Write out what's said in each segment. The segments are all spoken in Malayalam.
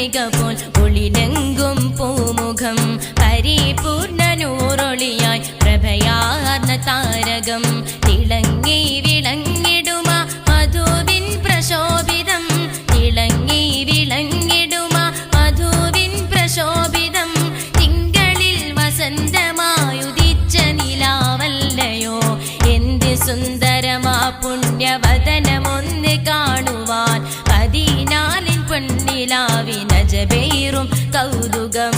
ചന്ദ്രിക പോൽ ഒളിലെങ്കും പൂമുഖം പരിപൂർണ നൂറൊളിയായി പ്രഭയാർന്ന താരകം. തിളങ്ങി വിളങ്ങിടുമ മധുവിൻ പ്രശോഭിതം. തിളങ്ങി വിളങ്ങിടുമ മധുവിൻ പ്രശോഭിതം. തിങ്കളിൽ വസന്തമായുദിച്ച നിലാവല്ലയോ? എന്ത് സുന്ദരമാ പുണ്യവദനമൊന്ന് പൊന്നിലാവിനജബേറും കൗതുകം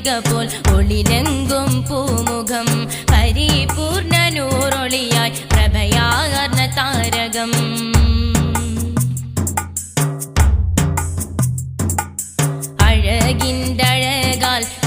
ചന്ദ്രിക പോൽ ഒളിലെങ്കും പൂമുഖം പരിപൂർണ നൂറൊളിയായി പ്രഭയാർന്ന താരകം. അഴകിന്റഴകാൽ മിന്നി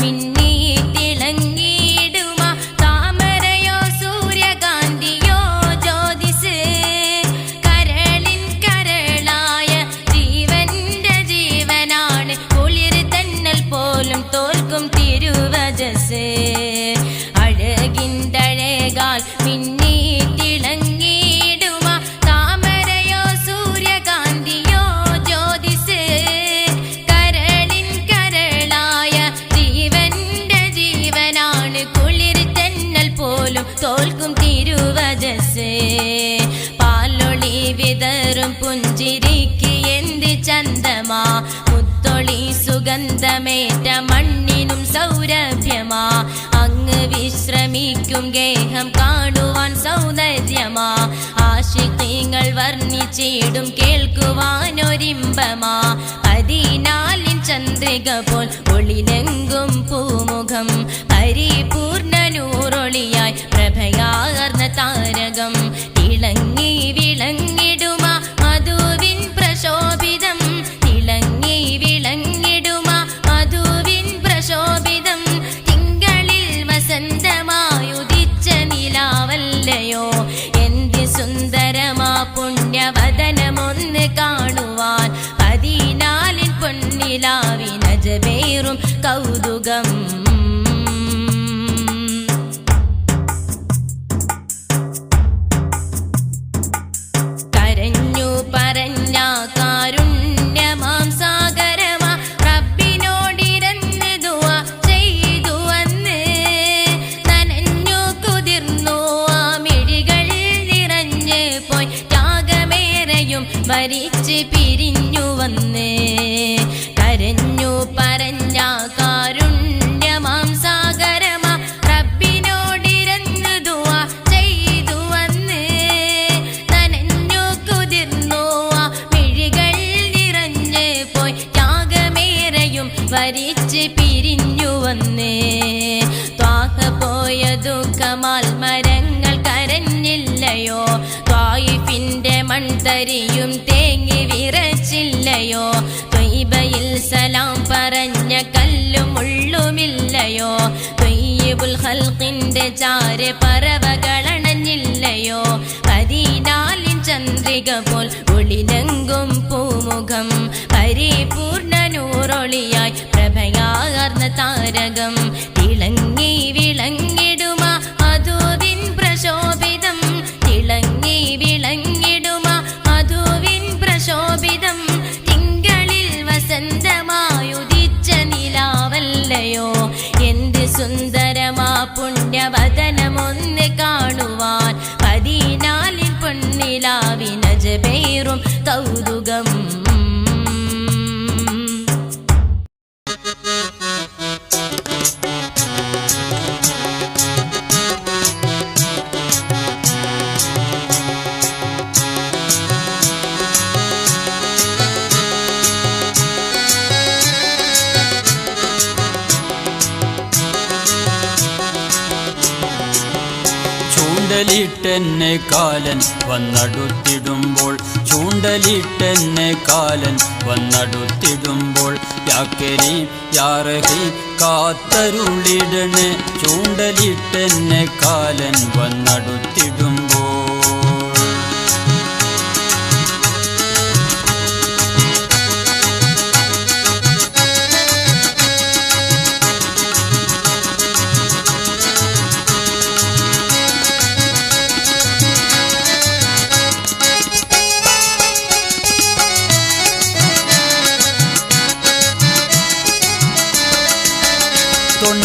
സുഗന്ധമേറ്റ മണ്ണിനും സൗരഭ്യമാ. അങ്ങ് വിശ്രമിക്കും ഗേഹം കാണുവാൻ സൗന്ദര്യമാ. ആശിക്യങ്ങൾ വർണിച്ചിടും കേൾക്കുവാനൊരിമ്പമാ. പതിനാലിൻ ചന്ദ്രിക പോൽ ഒളിലെങ്കും പൂമുഖം പരിപൂർണ പൊന്നിലാവിനജബേറും കൗതുകം വന്ന്. ത്വാഹ പോയ ദുഃഖമാൽ മരങ്ങൾ കരഞ്ഞില്ലയോ? ത്വായിഫിന്റെ മൺതരിയും തേങ്ങി വിറച്ചില്ലയോ? ത്വയ്ബയിൽ സലാം പറഞ്ഞ കല്ലും ഉള്ളുമില്ലയോ? ത്വയ്യിബുൽ ഹൽക്കിന്റെ ചാര് പറവകളണഞ്ഞില്ലയോ? പതിനാലിൻ ചന്ദ്രിക പോൽ ഒളിലെങ്കും പൂമുഖം പരിപൂർണ നൂറൊളിയായി താരകം. തിളങ്ങി വിളങ്ങിടുമ മധുവിൻ പ്രശോഭിതം. തിളങ്ങി വിളങ്ങിടുമ മധുവിൻ പ്രശോഭിതം. തിങ്കളിൽ വസന്തമായുദിച്ച നിലാവല്ലയോ. എന്ത് സുന്ദരമാ പുണ്യവദനമൊന്ന് ചൂണ്ടലിട്ടെന്നെ കാലൻ വന്നടുത്തിടുമ്പോൾ ചൂണ്ടലിട്ടെന്നെ കാലൻ വന്നടുത്തിടുമ്പോൾ യാക്കരി യാറഹി കാത്തരുളിടണേ ചൂണ്ടലിട്ടെന്നെ കാലൻ വന്നടുത്തിടുമ്പോൾ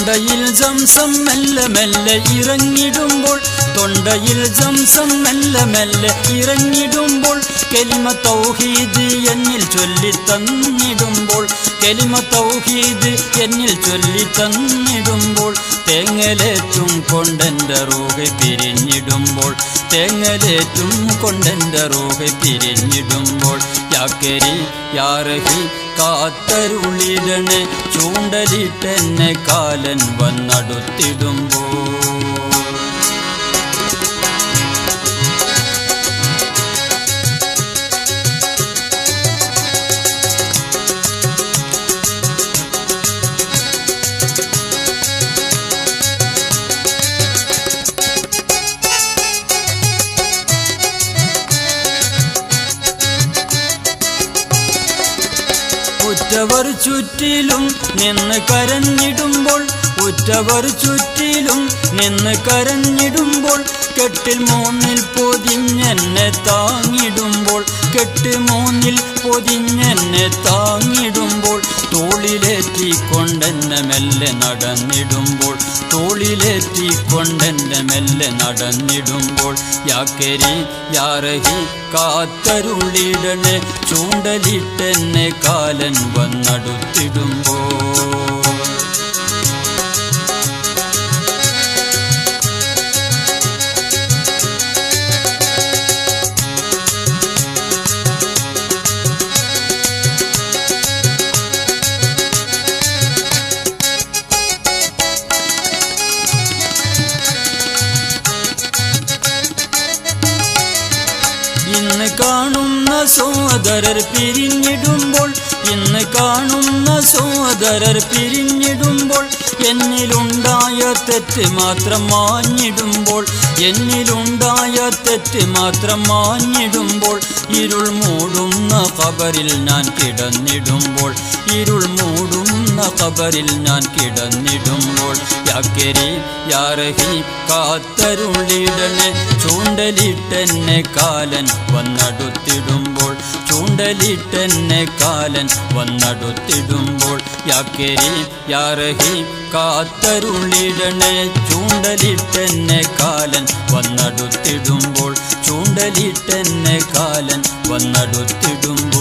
തൊണ്ടയിൽ ജംസം മെല്ലെ മെല്ലെ ഇറങ്ങിടുമ്പോൾ തൊണ്ടയിൽ ജംസം മെല്ലെ മെല്ലെ ഇറങ്ങിടുമ്പോൾ കെലിമ തൗഹീദ് എന്നിൽ ചൊല്ലി തന്നിടുമ്പോൾ കെലിമ തൗഹീദ് എന്നിൽ ചൊല്ലി തന്നിടുമ്പോൾ തേങ്ങലേറ്റും കൊണ്ടെന്റെ റൂഹ് പിരിഞ്ഞിടുമ്പോൾ തേങ്ങലേറ്റും കൊണ്ടെന്റെ റൂഹ് പിരിഞ്ഞിടുമ്പോൾ യാക്കരി യാറഹി കാത്തരുളിടണേ ചൂണ്ടലിട്ടെന്നെ കാലൻ വന്നടുത്തിടുമ്പോൾ ചുറ്റിലും നിന്ന് കരഞ്ഞിടുമ്പോൾ ഉറ്റവർ ചുറ്റിലും നിന്ന് കരഞ്ഞിടുമ്പോൾ കെട്ടിൽ മൂന്നിൽ പൊതിഞ്ഞെന്നെ താങ്ങിടുമ്പോൾ കെട്ട് മൂന്നിൽ പൊതിഞ്ഞെന്നെ താങ്ങിടുമ്പോൾ തോളിലേറ്റിക്കൊണ്ടെന്നെ മെല്ലെ നടന്നിടുമ്പോൾ തോളിലേറ്റിക്കൊണ്ടെന്നെ മെല്ലെ നടന്നിടുമ്പോൾ യാക്കരി യാറഹി കാത്തരുളിടണേ ചൂണ്ടലിട്ടെന്നെ കാലൻ വന്നടുത്തിടുമ്പോൾ സോദരർ പിരിഞ്ഞിടുമ്പോൾ ഇന്ന് കാണുന്ന സോദരർ പിരിഞ്ഞിടുമ്പോൾ എന്നിലുണ്ടായ തെറ്റ് മാത്രം മാഞ്ഞിടുമ്പോൾ എന്നിലുണ്ടായ തെറ്റ് മാത്രം മാഞ്ഞിടുമ്പോൾ ഇരുൾ മൂടുന്ന കബറിൽ ഞാൻ കിടന്നിടുമ്പോൾ ഇരുൾ മൂടുന്ന കബറിൽ ഞാൻ കിടന്നിടുമ്പോൾ യാക്കരി യാറഹി കാത്തരുളിടണേ ചൂണ്ടലിട്ടെന്നെ കാലൻ വന്നടുത്തിടുമ്പോൾ ചൂണ്ടലിട്ടെന്നെ കാലൻ വന്നടുത്തിടുമ്പോൾ യാക്കേരി യാറഹി കാത്തരുളിടണേ. ചൂണ്ടലിട്ടെന്നെ കാലൻ വന്നടുത്തിടുമ്പോൾ ചൂണ്ടലിട്ടെന്നെ കാലൻ വന്നടുത്തിടുമ്പോൾ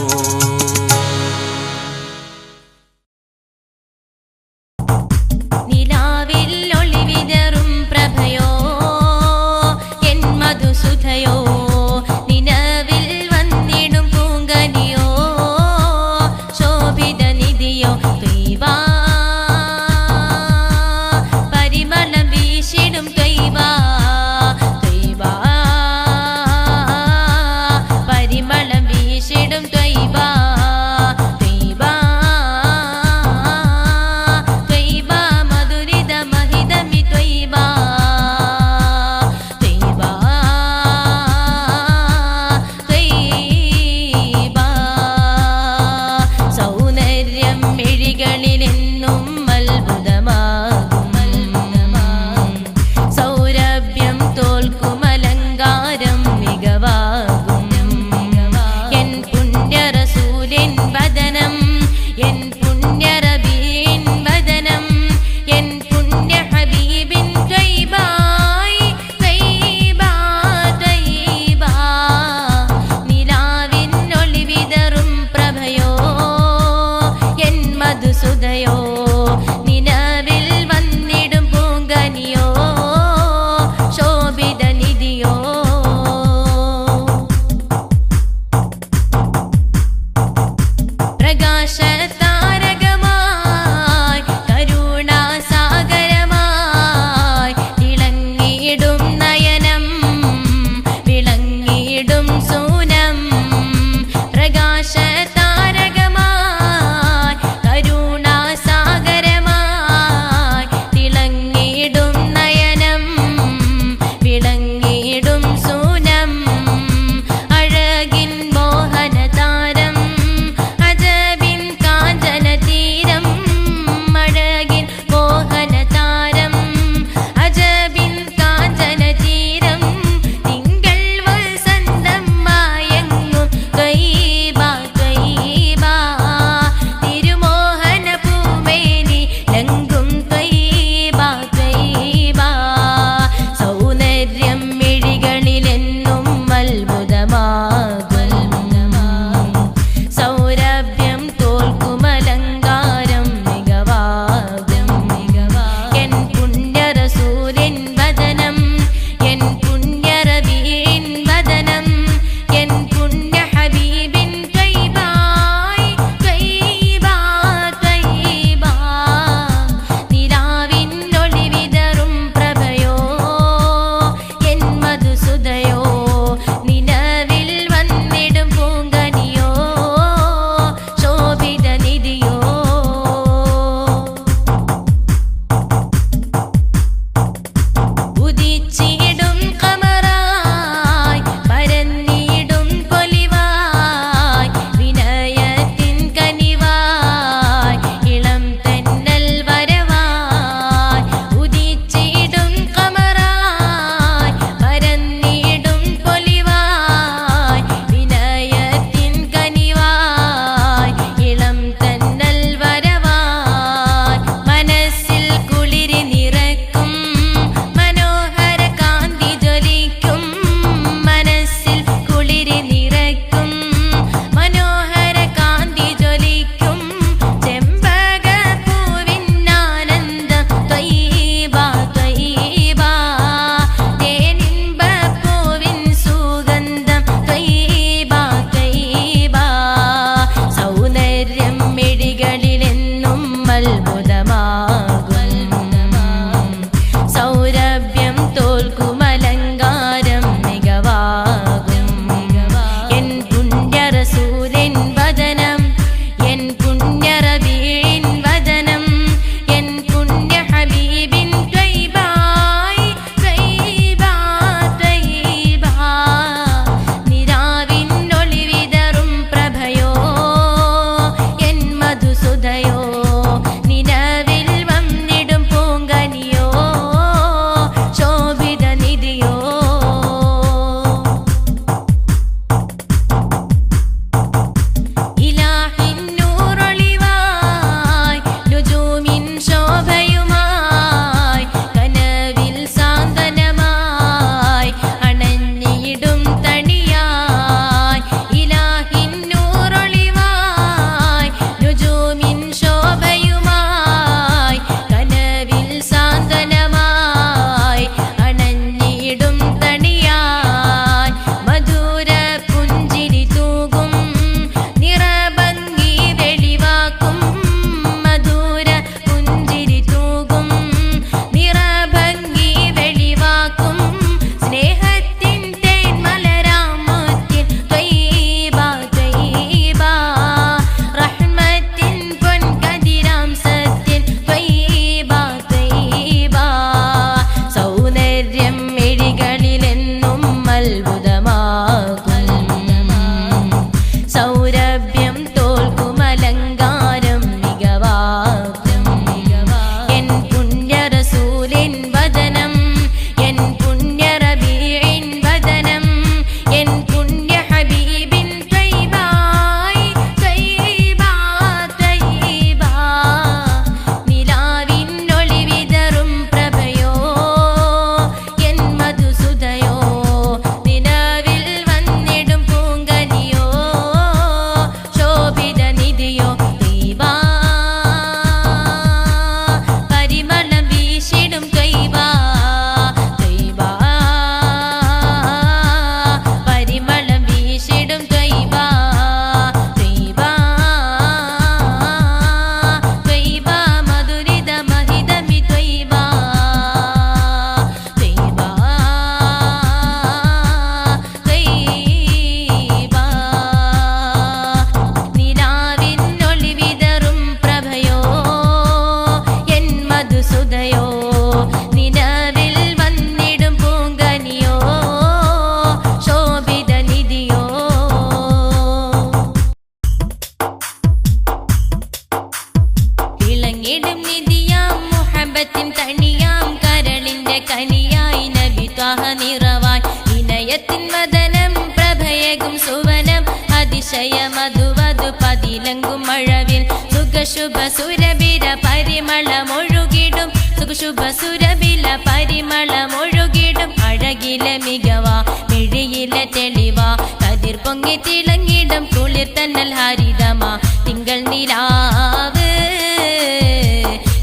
അഴകിലെ മികവ മിഴിയിലെ തെളിവ. കതിർ പൊങ്ങി തിളങ്ങിടം കുളിർ തന്നൽ ഹരിതമാ. തിങ്കൾ നിലാവ്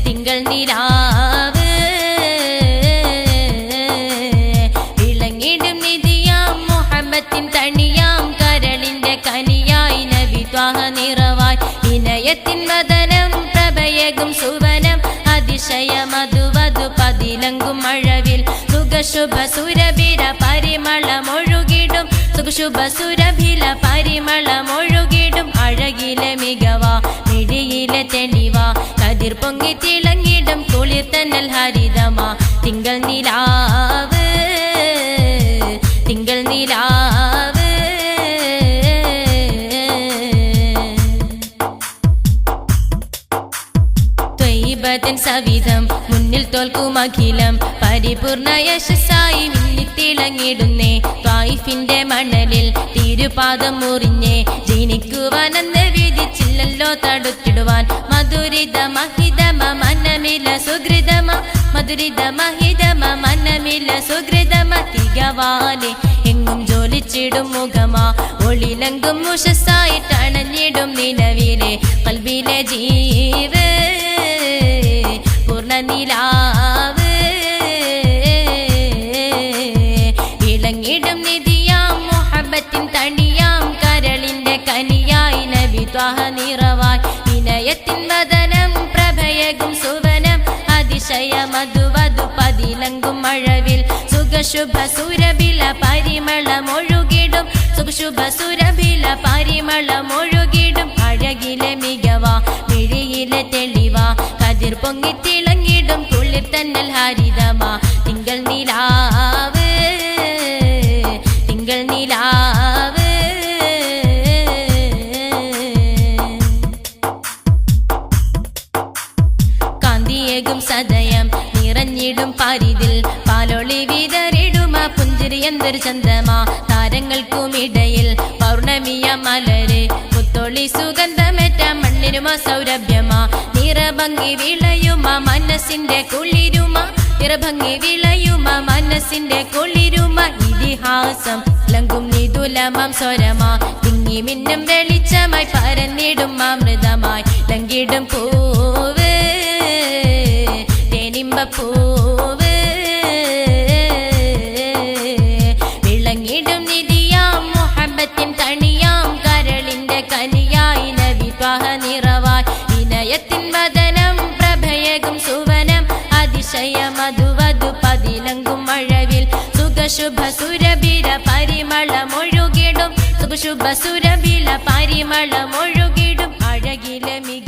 തിങ്കൾ നിലാവ്. ഇളങ്ങിടും നിധിയാം മുഹമ്മത്തിൻ തണിയാം. കരളിന്റെ കനിയായി നബി ത്വാഹ നിറവായി. വിനയത്തിൻ വദനം പ്രഭയകും സുവനം. അതിശയ മധുവധു പതിലങ്കും മഴവിൽ സുഖശുഭ സുരഭിര പരിമളമൊഴുകിടും സുഖശുഭ സുരഭില പരിമളമൊഴുകിടും അഴകിലെ മികവ മിഴിയിലെ തെളിവാ. കതിർ പൊങ്ങി തിളങ്ങിടും കുളിർ തന്നൽ ഹരിതമാ. തിങ്കൾ നിലാവ് തിങ്കൾ നിലാവ്. സവിധം തോൽക്കും അഖിലം. പരിപൂർണ യശസ്സായി മിന്നിത്തിളങ്ങിടുന്നേ. ത്വായിഫിന്റെ മണലിൽ തിരുപാദം മുറിഞ്ഞേ. ജനിക്കുവാനെന്ന് വിധിച്ചില്ലല്ലോ തടുത്തിടുവാൻ. മധുരിത മഹിതമ മനമില സുഹൃതമ മധുരിത മഹിതമ മനമില സുഹൃതമ തികവാലെ. എങ്ങും ജോലിച്ചിടും മുഖമാ. ഒളിലങ്കും മുഷസ്സായിട്ടണഞ്ഞിടും നിലവിലെ. കൽവിലെ ജീവ് ത്വാഹ നിറവായി. വിനയത്തിൻ വദനം പ്രഭയകും സുവനം. അതിശയ മധുവധു പതിലങ്കും മഴവിൽ. സുഖശുഭ സുരഭില പരിമളമൊഴുകിടും സുഖശുഭ സുരഭില പരിമളമൊഴുകിടും അഴകിലെ മികവ മിഴിയിലെ തെളിവ. കതിർ പൊങ്ങി തിളങ്ങിടും. കുളിർ തന്നൽ ഹരിതമാ. എന്തൊരു ചന്തമാ താരങ്ങൾക്കുമിടയിൽ പൗർണമിയ മലര്. മുത്തൊളി സുഗന്ധമേറ്റ മണ്ണിനുമ സൗരഭ്യമാ. നിറഭംഗി വിളയുമ മനസ്സിന്റെ കുളിരുമ. നിറഭംഗി വിളയുമ മനസ്സിന്റെ കുളിരുമ. ഇതിഹാസം ലങ്കും നിതുലമം സ്വരമാ. തിങ്ങി മിന്നും വെളിച്ചമായി പരന്നിടും അമൃതമായി. ലങ്കിടും പൂവ് തേനിമ്പ പൂവ് കനിയായി നബി ത്വാഹ നിറവായി. വിനയത്തിൻ വദനം പ്രഭയകും സുവനം അതിശയ മധുവധു പതിലങ്കും മഴവിൽ. സുഖശുഭ സുരഭിര പരിമളമൊഴുകിടും സുഖശുഭ സുരബില പരിമളമൊഴുകിടും അഴകിലെ മിക